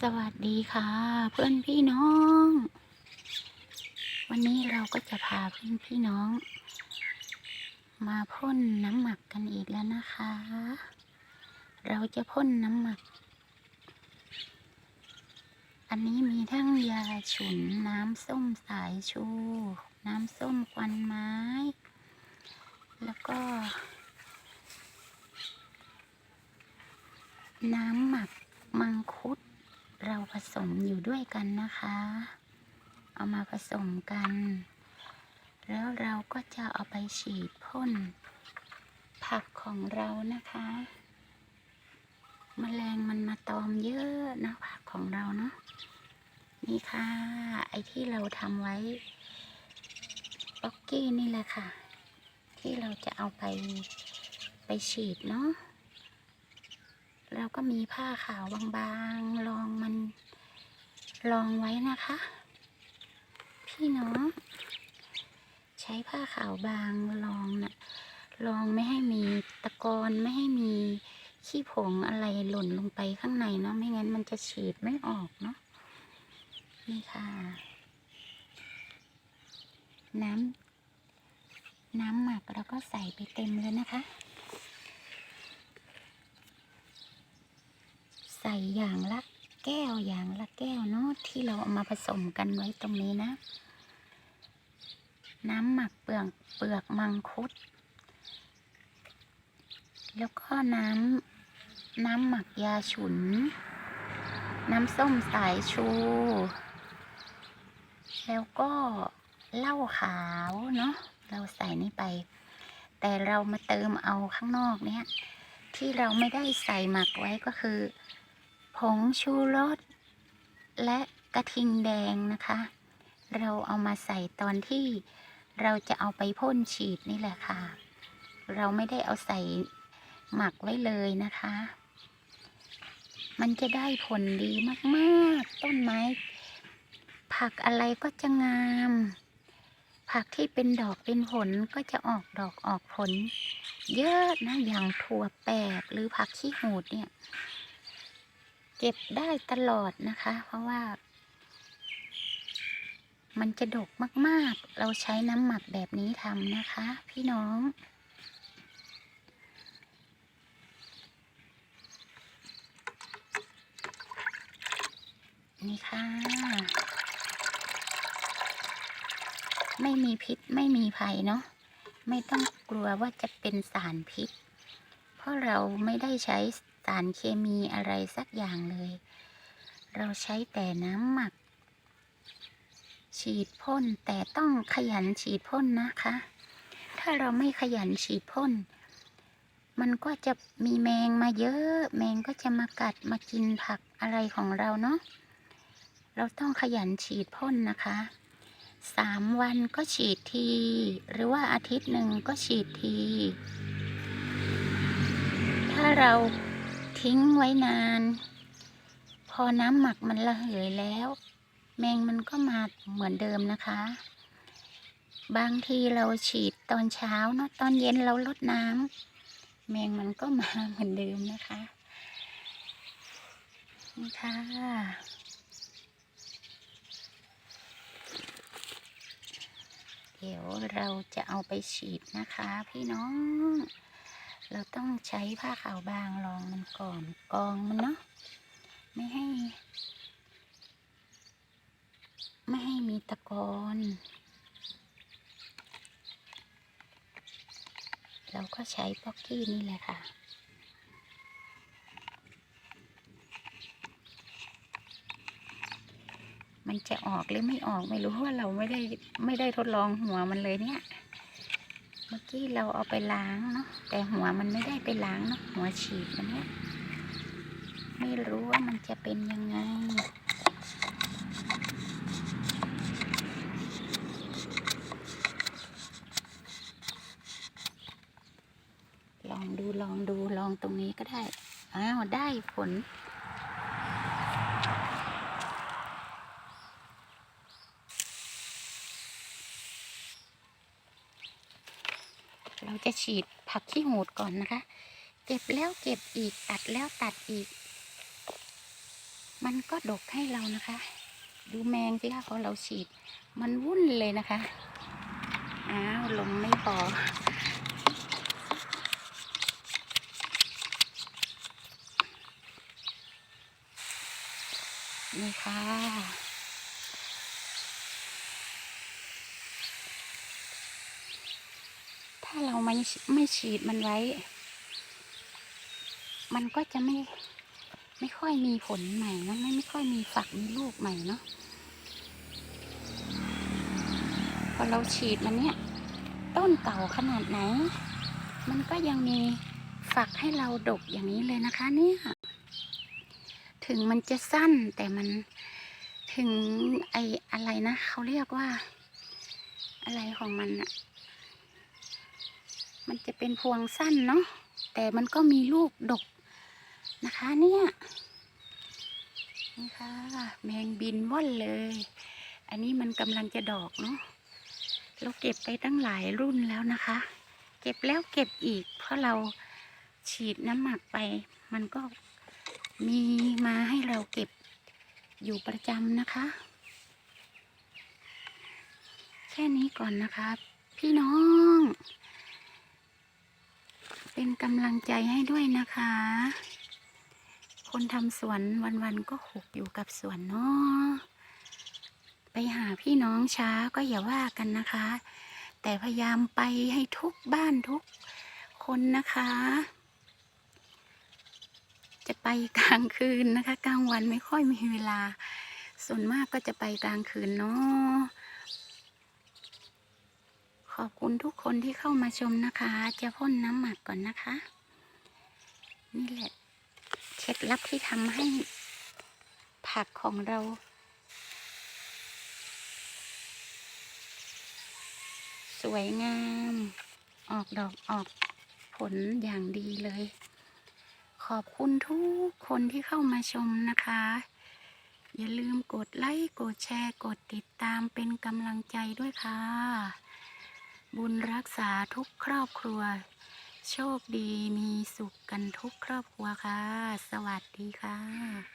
สวัสดีค่ะ เพื่อนพี่น้อง วันนี้เราก็จะพาเพื่อนพี่น้อง มาพ่นน้ำหมักกันอีกแล้วนะคะ เราจะพ่นน้ำหมัก อันนี้มีทั้งยาฉุนน้ำส้มสายชู น้ำส้มควันไม้ แล้วก็ น้ำหมัก ผสมอยู่ด้วยกันนะคะ เอามาผสมกัน แล้วเราก็จะเอาไปฉีดพ่น ผักของเรานะคะมแมลงมันมาตอมเยอะนะผักของเราเนาะนี่ค่ะ ไอที่เราทำไว้ป๊อกกี้นี่แหละค่ะ ที่เราจะเอาไปไปฉีดเนาะ เราก็มีผ้าขาวบางๆรองมันรองไว้นะคะ พี่น้อง ใช้ผ้าขาวบางรองนะ่ะรองไม่ให้มีตะกอนไม่ให้มีขี้ผงอะไรหล่นลงไปข้างในเนาะไม่งั้นมันจะฉีดไม่ออกเนาะนี่ค่ะ น้ำน้ำหมักเราก็ใส่ไปเต็มเลยนะคะ ส่อย่างละแก้วอย่างละแก้วเนาะที่เราเอามาผสมกันไว้ตรงนี้นะ น้ำหมักเปลือกเปลือกมังคุด แล้วก็น้ำน้ำหมักยาฉุน น้ำส้มสายชู แล้วก็เหล้าขาวเนาะเราใส่นี่ไป แต่เรามาเติมเอาข้างนอกเนี้ยที่เราไม่ได้ใส่หมักไว้ก็คือ ผงชูรสและกระทิงแดงนะคะ เราเอามาใส่ตอนที่เราจะเอาไปพ่นฉีดนี่แหละค่ะ เราไม่ได้เอาใส่หมักไว้เลยนะคะ มันจะได้ผลดีมากๆ ต้นไม้ ผักอะไรก็จะงาม ผักที่เป็นดอกเป็นผลก็จะออกดอกออกผล เยอะนะอย่างถั่วแปบหรือผักขี้หูดเนี่ย เก็บได้ตลอดนะคะ เพราะว่า มันจะดกมากๆ เราใช้น้ำหมักแบบนี้ทำนะคะ พี่น้องนี่ค่ะ ไม่มีพิษไม่มีภัยเนาะไม่ต้องกลัวว่าจะเป็นสารพิษ เพราะเราไม่ได้ใช้ สารเคมีอะไรสักอย่างเลย เราใช้แต่น้ำหมัก ฉีดพ่นแต่ต้องขยันฉีดพ่นนะคะ ถ้าเราไม่ขยันฉีดพ่น มันก็จะมีแมงมาเยอะ แมงก็จะมากัดมากินผักอะไรของเราเนาะเราต้องขยันฉีดพ่นนะคะสามวันก็ฉีดที หรือว่าอาทิตย์หนึ่งก็ฉีดที ถ้าเรา ทิ้งไว้นาน พอน้ำหมักมันระเหยแล้ว แมงมันก็มาเหมือนเดิมนะคะ บางทีเราฉีดตอนเช้าเนาะตอนเย็นเราลดน้ำแมงมันก็มาเหมือนเดิมนะคะนี่ค่ะเดี๋ยวเราจะเอาไปฉีดนะคะพี่น้อง เราต้องใช้ผ้าขาวบางรองมันก่อนกองมันเนาะไม่ให้ ไม่ให้มีตะกอนเราก็ใช้ป๊อกกี้นี่แหละค่ะ มันจะออกหรือไม่ออกไม่รู้ว่าเราไม่ได้ไม่ได้ทดลองหัวมันเลยเนี่ย มื่อกี้เราเอาไปล้างเนาะแต่หัวมันไม่ได้ไปล้างเนาะหัวฉีดมันเนี่ยไม่รู้ว่ามันจะเป็นยังไงลองดูลองดูลองตรงนี้ก็ได้ อ้าว ได้ผล เรา จะฉีดผักขี้หูดก่อนนะคะ เก็บแล้วเก็บอีกตัดแล้วตัดอีก มันก็ดกให้เรานะคะ ดูแมงสิคะพอเราฉีด มันวุ่นเลยนะคะ อ้าวลงไม่พอนี่ค่ะ ถ้าเราไม่ไม่ฉีดมันไว้ มันก็จะไม่ไม่ค่อยมีผลใหม่เนะไม่ไม่ค่อยมีฝักมีลูกใหม่เนาะพอเราฉีดมันเนี่ยต้นเก่าขนาดไหน มันก็ยังมีฝักให้เราดกอย่างนี้เลยนะคะ เนี่ยถึงมันจะสั้นแต่มันถึงไออะไรนะเขาเรียกว่า อะไรของมันอะ มันจะเป็นพวงสั้นเนาะแต่มันก็มีลูกดกนะคะเนี่ยนี่ค่ะ แมงบินว่อนเลย อันนี้มันกำลังจะดอกเนาะเราเก็บไปตั้งหลายรุ่นแล้วนะคะ เก็บแล้วเก็บอีก เพราะเราฉีดน้ำหมักไป มันก็มีมาให้เราเก็บอยู่ประจำนะคะ แค่นี้ก่อนนะคะ พี่น้อง เป็นกำลังใจให้ด้วยนะคะ คนทำสวนวันๆก็หกอยู่กับสวนเนาะไปหาพี่น้องช้าก็อย่าว่ากันนะคะ แต่พยายามไปให้ทุกบ้านทุกคนนะคะ จะไปกลางคืนนะคะ กลางวันไม่ค่อยมีเวลา ส่วนมากก็จะไปกลางคืนเนาะ ขอบคุณทุกคนที่เข้ามาชมนะคะ จะพ่นน้ำหมักก่อนนะคะ นี่แหละเคล็ดลับที่ทำให้ผักของเรา สวยงาม ออกดอกออกผลอย่างดีเลย ขอบคุณทุกคนที่เข้ามาชมนะคะ อย่าลืมกดไลค์ กดแชร์ กดติดตามเป็นกำลังใจด้วยค่ะ บุญรักษาทุกครอบครัว โชคดีมีสุขกันทุกครอบครัวค่ะ สวัสดีค่ะ